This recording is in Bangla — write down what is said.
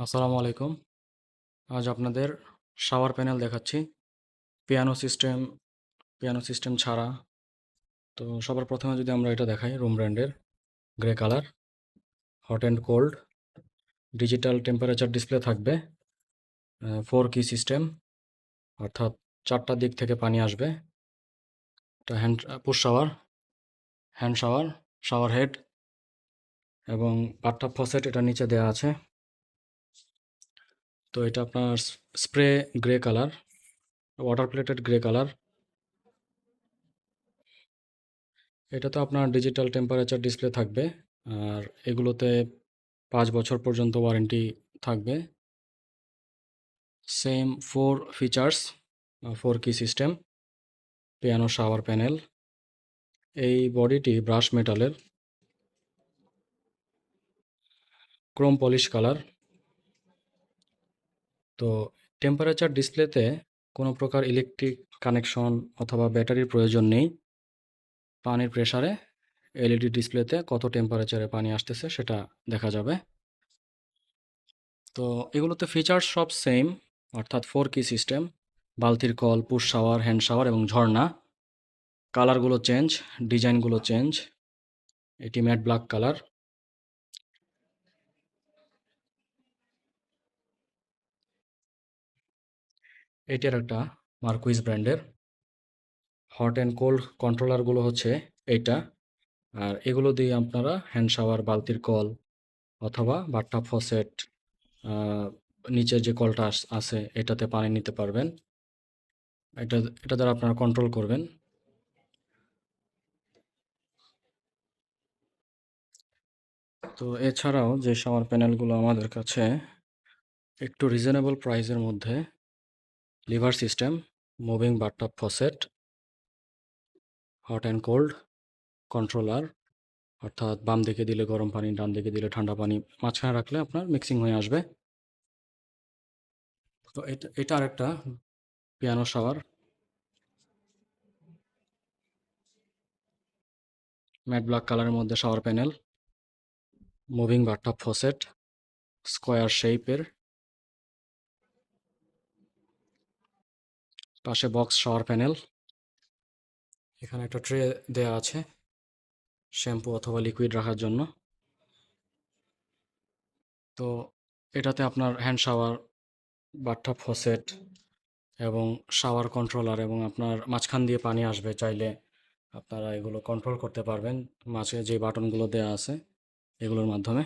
আসসালামু আলাইকুম। আজ আপনাদের শাওয়ার প্যানেল দেখাচ্ছি। পিয়ানো সিস্টেম পিয়ানো সিস্টেম ছাড়া। তো সবার প্রথমে যদি আমরা এটা দেখাই রুম ব্র্যান্ডের grey colour hot and cold digital temperature display থাকবে। ফোর কি সিস্টেম অর্থাৎ চারটা দিক থেকে পানি আসবে। এটা hand push shower hand shower shower head এবং বাথটাব ফসেট এটা নিচে দেওয়া আছে। তো এটা আপনার spray grey colour water plated grey colour এটাতে আপনার ডিজিটাল টেম্পারেচার ডিসপ্লে থাকবে, আর এগুলোতে পাঁচ বছর পর্যন্ত ওয়ারেন্টি থাকবে। Same four features four key system piano shower panel এই বডিটি ব্রাশ মেটালের ক্রোম পলিশ কালার তো টেম্পারেচার ডিসপ্লেতে কোনো প্রকার ইলেকট্রিক কানেকশন অথবা ব্যাটারির প্রয়োজন নেই। পানির প্রেসারে এলইডি ডিসপ্লেতে কত টেম্পারেচারে পানি আসতেছে সেটা দেখা যাবে। তো এগুলোতে ফিচার্স সব সেম অর্থাৎ ফোর কি সিস্টেম বালতির কল পুশ শাওয়ার হ্যান্ড শাওয়ার এবং ঝর্ণা। কালারগুলো চেঞ্জ ডিজাইনগুলো চেঞ্জ এটি ম্যাট ব্ল্যাক কালার এটার একটা মার্কুইজ ব্র্যান্ডের হট অ্যান্ড কোল্ড কন্ট্রোলারগুলো হচ্ছে এইটা আর এগুলো দিয়ে আপনারা হ্যান্ড শাওয়ার বালতির কল অথবা বাট্টা ফসেট নিচের যে কলটা আছে এটাতে পানি নিতে পারবেন। এটা এটা দ্বারা আপনারা কন্ট্রোল করবেন। তো এছাড়াও যে শাওয়ার প্যানেলগুলো আমাদের কাছে একটু রিজনেবল প্রাইসের মধ্যে lever system, moving bathtub faucet, hot and cold, controller, অর্থাৎ বাম দিকে দিলে গরম পানি, ডান দিকে দিলে ঠান্ডা পানি, মাঝখানে রাখলে আপনার মিক্সিং হয়ে আসবে। তো এটা এটা আরেকটা পিয়ানো শাওয়ার। ম্যাট ব্ল্যাক কালারের মধ্যে shower panel, moving bathtub faucet, square শেপের পাশে বক্স শাওয়ার প্যানেল এখানে একটা ট্রে দেয়া আছে শ্যাম্পু অথবা লিকুইড রাখার জন্য। তো এটাতে আপনার হ্যান্ড শাওয়ার বাথটাব ফসেট এবং শাওয়ার কন্ট্রোলার এবং আপনার মাঝখান দিয়ে পানি আসবে চাইলে আপনারা এগুলো কন্ট্রোল করতে পারবেন। মাঝে যে বাটনগুলো দেওয়া আছে, এগুলোর মাধ্যমে।